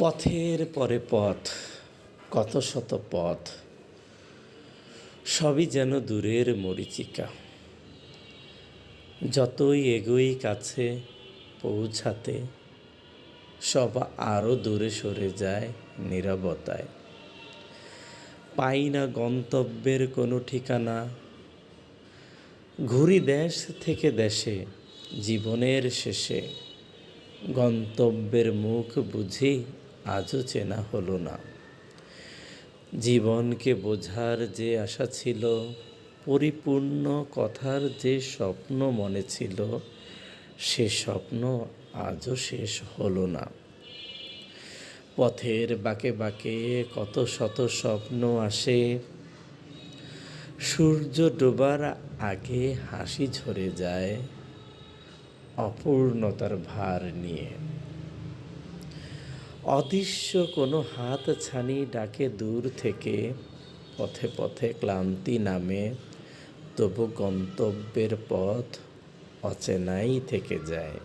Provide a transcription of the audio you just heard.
পথের পরে পথ, কত শত পথ, সবই যেন দূরের মরিচিকা। যতই এগোই কাছে পৌঁছাতে, সব আরও দূরে সরে যায় নীরবতায়। পাই না গন্তব্যের কোনো ঠিকানা, ঘুরি দেশ থেকে দেশে, জীবনের শেষে। গন্তব্যের মুখ বুঝি আজও চেনা হলো না। জীবনকে বোঝার যে আশা ছিল, পরিপূর্ণ কথার যে স্বপ্ন মনে ছিল, সে স্বপ্ন আজও শেষ হলো না। পথের বাঁকে বাঁকে কত শত স্বপ্ন আসে, সূর্য ডোবার আগে হাসি ঝরে যায় অপূর্ণতার ভার নিয়ে। অদৃশ্য কোনো হাত ছানি ডাকে দূর থেকে, পথে পথে ক্লান্তি নামে, তবু গন্তব্যের পথ অচেনাই থেকে যায়।